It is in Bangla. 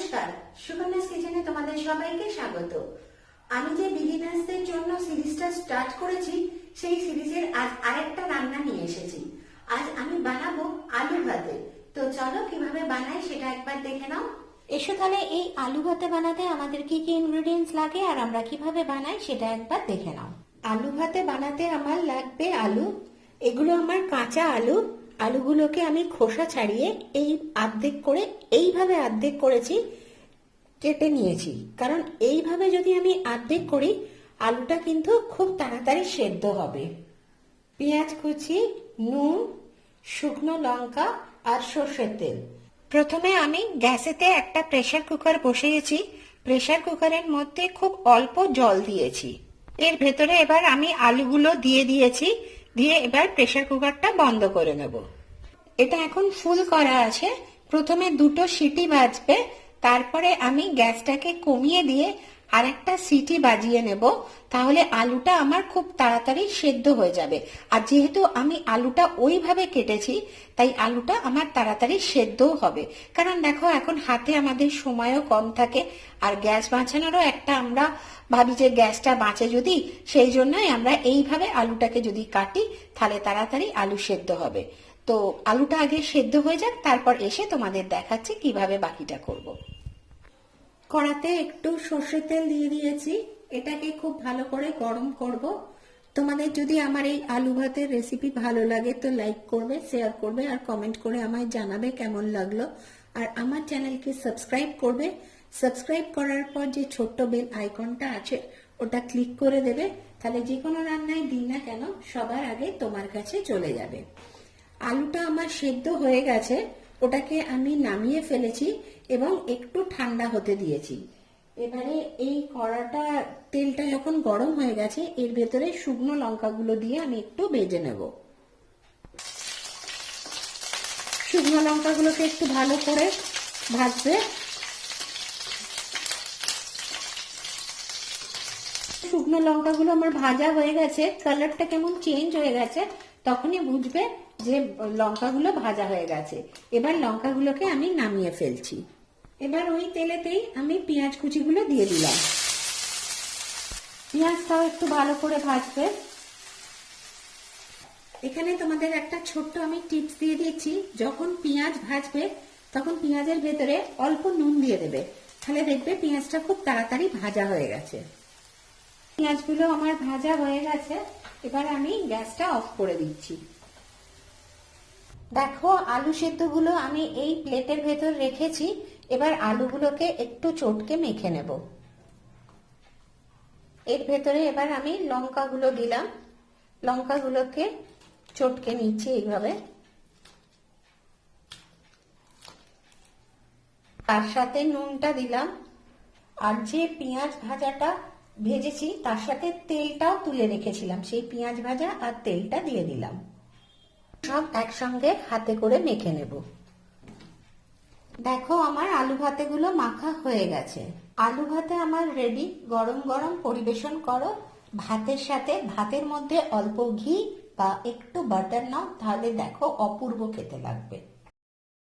নমস্কার সুকন্যাস কিচেনে তোমাদের সবাইকে স্বাগত। আমি যে বিগিনার্সদের জন্য সিরিজটা স্টার্ট করেছি সেই সিরিজের আজ আরেকটা রান্না নিয়ে এসেছি। আজ আমি বানাবো আলু ভাতে। তো চলো কীভাবে বানাই সেটা একবার দেখে নাও। এসো তাহলে এই আলু ভাতে বানাতে আমাদের কি কি ইনগ্রেডিয়েন্টস লাগে আর আমরা কীভাবে বানাই সেটা একবার দেখে নাও। আলু ভাতে বানাতে আমার লাগবে আলু। এগুলো আমার কাঁচা আলু। আলুগুলোকে আমি খোসা ছাড়িয়ে এই আর্ধেক করে, এইভাবে আর্ধেক করেছি, কেটে নিয়েছি। কারণ এইভাবে যদি আমি আর্ধেক করি, আলুটা কিন্তু খুব তাড়াতাড়ি সেদ্ধ হবে। পেঁয়াজ কুচি, নুন, শুকনো লঙ্কা আর সর্ষের তেল। প্রথমে আমি গ্যাসেতে একটা প্রেসার কুকার বসিয়েছি। প্রেসার কুকারের মধ্যে খুব অল্প জল দিয়েছি। এর ভেতরে এবার আমি আলুগুলো দিয়ে দিয়েছি। দিয়ে এবার প্রেশার কুকারটা বন্ধ করে নেব। এটা এখন ফুল করা আছে। প্রথমে দুটো সিটি বাজবে। তারপরে আমি গ্যাসটাকে কমিয়ে দিয়ে আরেকটা সিটি বাজিয়ে নেব, তাহলে আলুটা আমার খুব তাড়াতাড়ি সেদ্ধ হয়ে যাবে। আর যেহেতু আমি আলুটা ওইভাবে কেটেছি, তাই আলুটা আমার তাড়াতাড়ি সেদ্ধও হবে। কারণ দেখো, এখন হাতে আমাদের সময়ও কম থাকে, আর গ্যাস বাঁচানোরও একটা আমরা ভাবি যে গ্যাসটা বাঁচে যদি, সেই জন্যই আমরা এইভাবে আলুটাকে যদি কাটি, তাহলে তাড়াতাড়ি আলু সেদ্ধ হবে। তো আলুটা আগে সেদ্ধ হয়ে যাক, তারপর এসে তোমাদের দেখাচ্ছি কীভাবে বাকিটা করব। কড়াতে একটু সর্ষের তেল দিয়ে দিয়েছি। এটাকে খুব ভালো করে গরম করব। তোমাদের যদি আমার এই আলু ভাতের রেসিপি ভালো লাগে তো লাইক করবে শেয়ার করবে আর কমেন্ট করে আমায় জানাবে কেমন লাগল। আর আমার চ্যানেলকে সাবস্ক্রাইব করবে। সাবস্ক্রাইব করার পর যে ছোট্ট বেল আইকনটা আছে, ওটা ক্লিক করে দেবে। তাহলে যে কোনো রান্নায় দিই না কেন, সবার আগে তোমার কাছে চলে যাবে। আলুটা আমার সেদ্ধ হয়ে গেছে। ওটাকে আমি নামিয়ে ফেলেছি এবং একটু ঠান্ডা হতে দিয়েছি। এবারে এই কড়াটা তেলটা যখন গরম হয়ে গেছে, এর ভেতরে শুকনো লঙ্কাগুলো দিয়ে আমি একটু ভেজে নেব। শুকনো লঙ্কাগুলোকে একটু ভালো করে ভাজবে শুকনো লঙ্কাগুলো আমার ভাজা হয়ে গেছে, কালারটা কেমন চেঞ্জ হয়ে গেছে তখনই বুঝবে যে লঙ্কাগুলো ভাজা হয়ে গেছে। এবার লঙ্কাগুলোকে আমি নামিয়ে ফেলছি। এবার ওই তেলেতেই আমি পেঁয়াজ কুচিগুলো দিয়ে দিলাম। পেঁয়াজটাও একটু ভালো করে ভাজবে। এখানে তোমাদের একটা ছোট্ট আমি টিপস দিয়ে দিচ্ছি। যখন পেঁয়াজ ভাজবে, তখন পেঁয়াজের ভেতরে অল্প নুন দিয়ে দেবে। তাহলে দেখবে পেঁয়াজটা খুব তাড়াতাড়ি ভাজা হয়ে গেছে। পেঁয়াজগুলো আমার ভাজা হয়ে গেছে, এবার আমি গ্যাসটা অফ করে দিচ্ছি। দেখো, আলু সেদ্ধগুলো আমি এই প্লেটের ভেতর রেখেছি, এবার আলুগুলোকে একটু চটকে মেখে নেব। এর ভেতরে এবার আমি লঙ্কাগুলো দিলাম। লঙ্কাগুলোকে চটকে নিচ্ছি এইভাবে। তার সাথে নুনটা দিলাম। আর যে পেঁয়াজ ভাজাটা ভেজেছি, তার সাথে তেলটাও তুলে রেখেছিলাম। সেই পেঁয়াজ ভাজা আর তেলটা দিয়ে দিলাম। সব একসঙ্গে হাতে করে মেখে নেব। দেখো আমার আলু ভাতেগুলো মাখা হয়ে গেছে। আলু ভাতে আমার রেডি গরম গরম পরিবেশন করো। ভাতের সাথে, ভাতের মধ্যে অল্প ঘি বা একটু বাটার নাও, তাহলে দেখো অপূর্ব খেতে লাগবে।